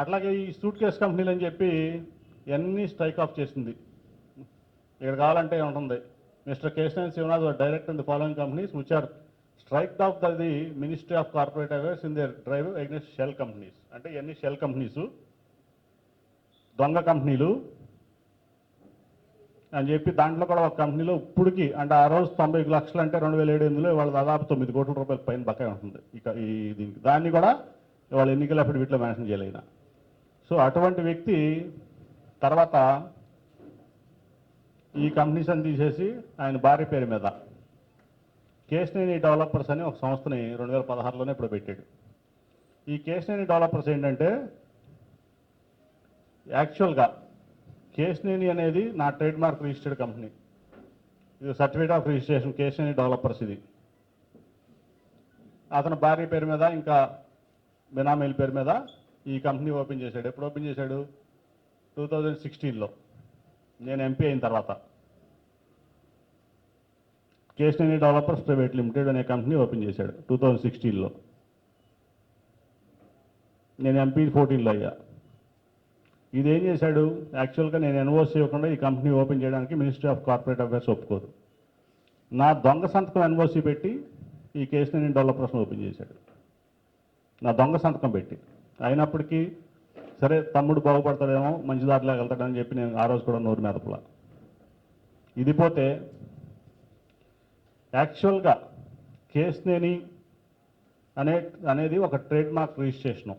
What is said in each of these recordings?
అట్లాగే ఈ suit case కంపెనీలు అని చెప్పి ఇవన్నీ స్ట్రైక్ ఆఫ్ చేసింది. ఇక్కడ కావాలంటే ఉంటుంది mister Keshanath Shivanath direct in the following companies which are strike off the the ministry of corporate affairs in their drive against shell companies అంటే ఇవన్నీ షెల్ కంపెనీస్ దొంగ కంపెనీలు అని చెప్పి దాంట్లో కూడా ఒక కంపెనీలో ఇప్పటికి అంటే ఆ రోజు తొంభై లక్షలు అంటే రెండు వేల ఏడు ఎనిమిదిలో వాళ్ళ దాదాపు తొమ్మిది కోట్ల రూపాయల పైన బకాయి ఉంటుంది. ఇక ఈ దీనికి దాన్ని కూడా వాళ్ళ ఎన్నికల వీటిలో మెన్షన్ చేయలేన? సో అటువంటి వ్యక్తి తర్వాత ఈ కంపెనీషన్ తీసేసి ఆయన భార్య పేరు మీద కేశనేని డెవలపర్స్ అని ఒక సంస్థని రెండు వేల పదహారులోనే ఇప్పుడు పెట్టాడు. ఈ కేశనేని డెవలపర్స్ ఏంటంటే యాక్చువల్గా కేశనేని అనేది నా ట్రేడ్ మార్క్ రిజిస్టర్డ్ కంపెనీ. ఇది certificate of registration Kesineni developers ఇది. అతని భార్య పేరు మీద ఇంకా బినామీల పేరు మీద ఈ కంపెనీ ఓపెన్ చేశాడు. ఎప్పుడు ఓపెన్ చేశాడు? టూ థౌజండ్ సిక్స్టీన్లో నేను ఎంపీ అయిన తర్వాత. కేశనేని డెవలపర్స్ ప్రైవేట్ లిమిటెడ్ అనే కంపెనీ ఓపెన్ చేశాడు టూ థౌజండ్ సిక్స్టీన్లో నేను ఎంపీ ఫోర్టీన్లో అయ్యా. ఇది ఏం చేశాడు యాక్చువల్గా నేను ఎన్ఓసి ఇవ్వకుండా ఈ కంపెనీ ఓపెన్ చేయడానికి మినిస్ట్రీ ఆఫ్ కార్పొరేట్ అఫైర్స్ ఒప్పుకోదు. నా దొంగ సంతకం ఎన్ఓసి పెట్టి ఈ కేసుని నేను డెవలపర్స్ని ఓపెన్ చేశాడు. నా దొంగ సంతకం పెట్టి. అయినప్పటికీ సరే తమ్ముడు బాగుపడతాడేమో మంచి దారిలోకి వెళ్తాడని చెప్పి నేను ఆ రోజు కూడా నోరు మెదపలా. ఇది పోతే యాక్చువల్గా కేసునేని అనే అనేది ఒక ట్రేడ్ మార్క్ రిజిస్ట్రేషను.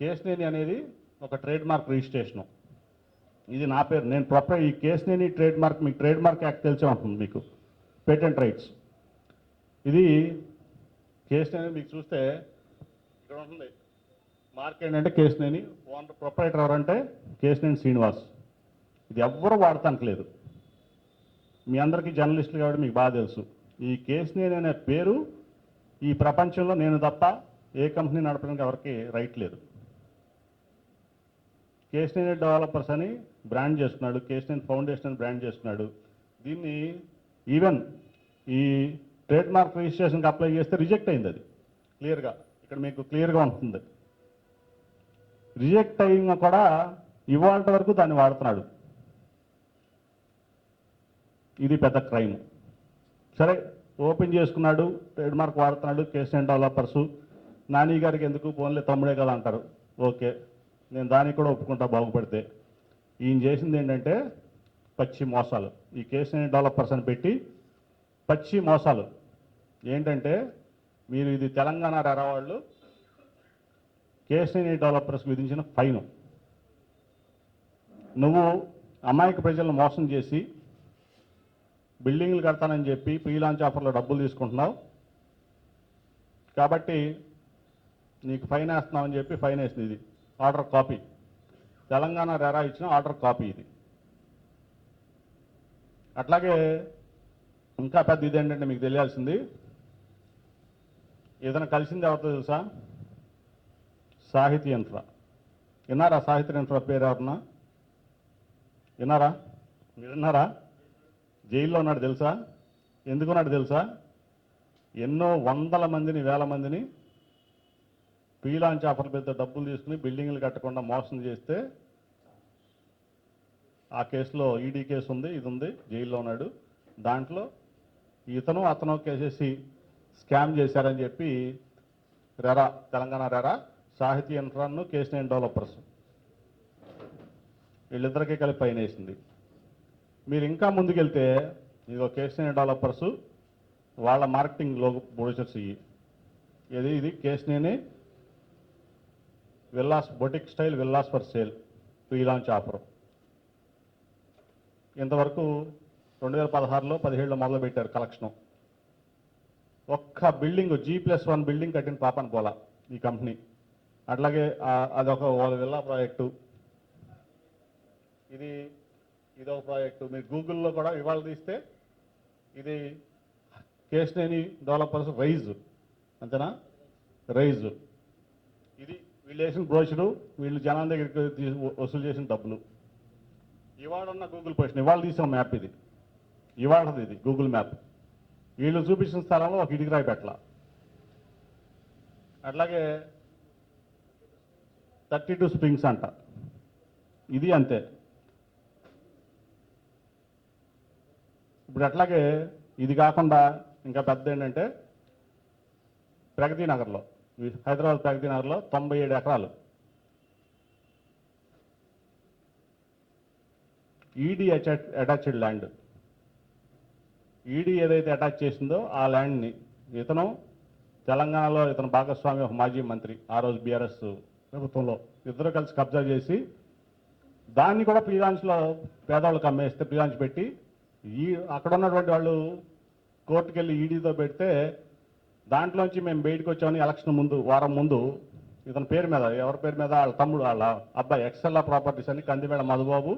కేసునేని అనేది ఒక ట్రేడ్ మార్క్ రిజిస్ట్రేషను. ఇది నా పేరు. నేను ప్రాపర్ ఈ కేసునేని ట్రేడ్ మార్క్ మీకు ట్రేడ్ మార్క్ యాక్ట్ తెలిసే ఉంటుంది మీకు. Patent rights. ఇది కేసునేని మీకు చూస్తే ఇక్కడ ఉంటుంది. మార్క్ అంటే కేసునేని ఓనర్ ప్రొపరేటర్ ఎవరంటే కేసునేని శ్రీనివాస్. ఇది ఎవ్వరు వాడటానికి లేదు మీ అందరికీ జర్నలిస్టులు కాబట్టి మీకు బాగా తెలుసు. ఈ కేసునేని అనే పేరు ఈ ప్రపంచంలో నేను తప్ప ఏ కంపెనీ నడపడానికి ఎవరికి రైట్ లేదు. కేస్నేని డెవలపర్స్ అని బ్రాండ్ చేస్తున్నాడు. కేస్నేని ఫౌండేషన్ అని బ్రాండ్ చేస్తున్నాడు. దీన్ని ఈవెన్ ఈ ట్రేడ్ మార్క్ రిజిస్ట్రేషన్కి అప్లై చేస్తే రిజెక్ట్ అయింది అది. క్లియర్గా. ఇక్కడ మీకు క్లియర్గా ఉంటుంది. రిజెక్ట్ అయిన కూడా ఇవాళ వరకు దాన్ని వాడుతున్నాడు. ఇది పెద్ద క్రైమ్. సరే ఓపెన్ చేసుకున్నాడు ట్రేడ్ మార్క్ వాడుతున్నాడు కేసీఎన్ డెవలపర్స్. నాని గారికి ఎందుకు ఫోన్లే తమ్ముడే కదా అంటారు. ఓకే నేను దానికి కూడా ఒప్పుకుంటా బాగుపడితే. ఈయన చేసింది ఏంటంటే పచ్చి మోసాలు. ఈ కేసీఎన్ డెవలపర్స్ అని పెట్టి పచ్చి మోసాలు. ఏంటంటే మీరు ఇది తెలంగాణ రెరవాళ్ళు కేసీని డెవలపర్స్ విధించిన ఫైన్. నువ్వు అమాయక ప్రజలను మోసం చేసి బిల్డింగ్లు కడతానని చెప్పి ప్రీ లాంచ్ ఆఫర్లో డబ్బులు తీసుకుంటున్నావు. కాబట్టి నీకు ఫైన్ వేస్తున్నామని చెప్పి ఫైన్ వేసింది ఇది. Order copy. తెలంగాణ రెరా ఇచ్చిన ఆర్డర్ కాపీ ఇది. అట్లాగే ఇంకా పెద్ద ఇది ఏంటంటే మీకు తెలియాల్సింది ఏదైనా కలిసింది ఎవరితో తెలుసా? సాహితీ యంత్ర. విన్నారా సాహిత్య యంత్ర పేరు ఎవరన్నా విన్నారా? మీరు విన్నారా? జైల్లో ఉన్నాడు తెలుసా? ఎందుకున్నాడు తెలుసా? ఎన్నో వందల మందిని వేల మందిని పీలాంచి ఆఫర్ల పెద్ద డబ్బులు తీసుకుని బిల్డింగ్లు కట్టకుండా మోసం చేస్తే ఆ కేసులో ఈడీ కేసు ఉంది ఇది ఉంది జైల్లో ఉన్నాడు. దాంట్లో ఇతను అతను కేసేసి స్కామ్ చేశారని చెప్పి రెరా తెలంగాణ రెరా సాహితీ ఇన్ఫ్రాను కేసు డెవలపర్స్. వీళ్ళిద్దరికీ కలిపి పైన వేసింది. మీరు ఇంకా ముందుకెళ్తే ఇదిగో కేసీఎన్ డెవలపర్స్ వాళ్ళ మార్కెటింగ్లో ప్రొడ్యూసర్స్ ఇవి ఇది ఇది Kesineni villas boutique style villas for sale pre launch offer. ఇంతవరకు రెండు వేల పదహారులో పదిహేడులో మొదలుపెట్టారు కలెక్షను. ఒక్క building G plus one building కట్టిన పాపను పోలా ఈ కంపెనీ. అట్లాగే అదొక విల్లా ప్రాజెక్టు. ఇది ఇదొక ప్రాజెక్టు. మీరు గూగుల్లో కూడా ఇవాళ తీస్తే ఇది కేసునేని డెవలపర్స్ రైజ్ అంతేనా? రైజ్. ఇది వీళ్ళు వేసిన బ్రోషరు వీళ్ళు జనాల దగ్గరికి వసూలు చేసిన డబ్బులు. ఇవాళ ఉన్న గూగుల్ పొజిషన్ ఇవాళ తీసిన మ్యాప్ ఇది. ఇవాళది ఇది గూగుల్ మ్యాప్. వీళ్ళు చూపించిన స్థలంలో ఒక ఇటుక రాయి పెట్టాల. అట్లాగే థర్టీ టూ స్ప్రింగ్స్ అంట. ఇది అంతే. ఇప్పుడు అట్లాగే ఇది కాకుండా ఇంకా పెద్ద ఏంటంటే ప్రగతి నగర్లో హైదరాబాద్ ప్రగతి నగర్లో తొంభై ఏడు ఎకరాలు. ఈడీ అటాచ్డ్ ల్యాండ్ ఈడీ ఏదైతే అటాచ్ చేసిందో ఆ ల్యాండ్ని ఇతను తెలంగాణలో ఇతను భాగస్వామి ఒక మాజీ మంత్రి ఆ రోజు బీఆర్ఎస్ ప్రభుత్వంలో ఇద్దరు కలిసి కబ్జా చేసి దాన్ని కూడా ప్రియాంచ్లో పేదవాళ్ళకి అమ్మేస్తే ప్రియాంచ్ పెట్టి ఈ అక్కడ ఉన్నటువంటి వాళ్ళు కోర్టుకు వెళ్ళి ఈడీతో పెడితే దాంట్లోంచి మేము బయటకు వచ్చామని ఎలక్షన్ ముందు వారం ముందు ఇతని పేరు మీద ఎవరి పేరు మీద? వాళ్ళ తమ్ముడు వాళ్ళ అబ్బాయి ఎక్సెల్లా ప్రాపర్టీస్ అని కందిమేడ మధుబాబు.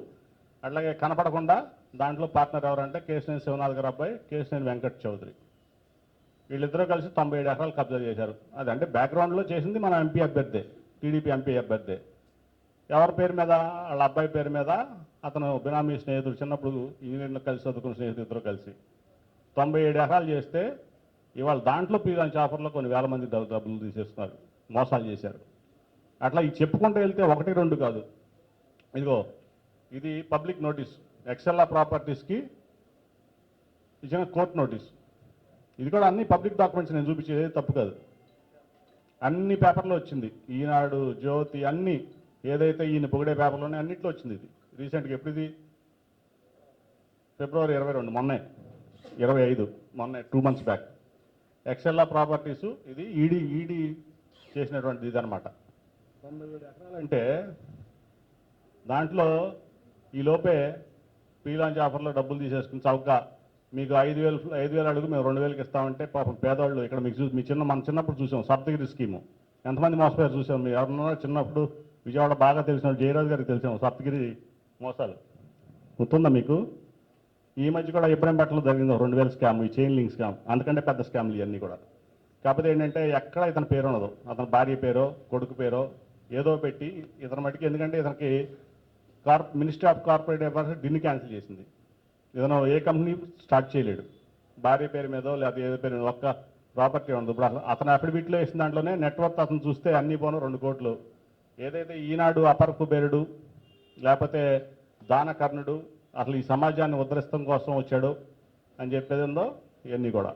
అట్లాగే కనపడకుండా దాంట్లో పార్ట్నర్ ఎవరంటే కేశినేని శివనాథ్ గారు అబ్బాయి కేశినేని వెంకట్ చౌదరి. వీళ్ళిద్దరూ కలిసి తొంభై ఏడు ఎకరాలు కబ్జా చేశారు. అది అంటే బ్యాక్గ్రౌండ్లో చేసింది మన ఎంపీ అభ్యర్థి టీడీపీ ఎంపీ అభ్యర్థి. ఎవరి పేరు మీద? వాళ్ళ అబ్బాయి పేరు మీద అతను బినామీ స్నేహితుడు చిన్నప్పుడు ఇంజనీర్లు కలిసి చదువుకున్న స్నేహితులు ఇద్దరు కలిసి. తొంభై ఏడు ఎకరాలు చేస్తే ఇవాళ దాంట్లో పీరాన్ చాపర్లో కొన్ని వేల మంది డబ్బులు తీసేస్తున్నారు మోసాలు చేశారు. అట్లా ఇది చెప్పుకుంటూ వెళ్తే ఒకటి రెండు కాదు. ఇదిగో ఇది పబ్లిక్ నోటీస్. ఎక్సెల్లా ప్రాపర్టీస్కి ఇచ్చిన కోర్టు నోటీస్ ఇది కూడా అన్ని పబ్లిక్ డాక్యుమెంట్స్ నేను చూపించేది తప్పు కాదు. అన్ని పేపర్లో వచ్చింది. ఈనాడు జ్యోతి అన్ని ఏదైతే ఈయన పొగిడే పేపర్లోనే అన్నిట్లో వచ్చింది ఇది. రీసెంట్గా ఎప్పుడు ఇది ఫిబ్రవరి ఇరవై రెండు మొన్నే. ఇరవై ఐదు మొన్నే two months back Excella properties ఇది ఈడీ ఈడీ చేసినటువంటిది ఇదనమాట తొంభై ఏడు ఎకరాలు అంటే దాంట్లో ఈ లోపే పీలాంచ్ ఆఫర్లో డబ్బులు తీసేసుకుని చౌకగా మీకు ఐదు వేలు ఐదు వేలు అడుగు మేము రెండు వేలకి ఇస్తామంటే పాపం పేదవాళ్ళు ఇక్కడ మీకు చూసి మీ చిన్న మన చిన్నప్పుడు చూసాం సప్తగిరి స్కీము. ఎంతమంది మోసపోయారు చూసాం మీ ఎవరన్నా చిన్నప్పుడు విజయవాడ బాగా తెలిసిన జయరాజు గారికి తెలిసాం సప్తగిరి మోసాలు. గుర్తుందా మీకు? ఈ మధ్య కూడా ఇబ్రహీంపట్నంలో జరిగింది రెండు వేల స్కామ్ ఈ చైన్ లింక్ స్కామ్ అందుకంటే పెద్ద స్కామ్లు ఇవన్నీ కూడా. కాకపోతే ఏంటంటే ఎక్కడ ఇతని పేరు ఉండదు. అతని భార్య పేరో కొడుకు పేరో ఏదో పెట్టి ఇతని మటుకు ఎందుకంటే ఇతనికి corp ministry of corporate affairs DIN cancel చేసింది. ఏదైనా ఏ కంపెనీ స్టార్ట్ చేయలేడు. భార్య పేరు మీదో లేదా ఏదో పేరు మీద ఒక్క ప్రాపర్టీ ఉండదు. ఇప్పుడు అతను అఫిడవిట్లో వేసిన దాంట్లోనే నెట్వర్క్ అతను చూస్తే అన్ని పోను రెండు కోట్లు. ఏదైతే ఈనాడు అపర కుబేరుడు లేకపోతే దానకర్ణుడు అసలు ఈ సమాజాన్ని ఉద్ధరిస్తం కోసం వచ్చాడు అని చెప్పేది ఉందో ఇవన్నీ కూడా.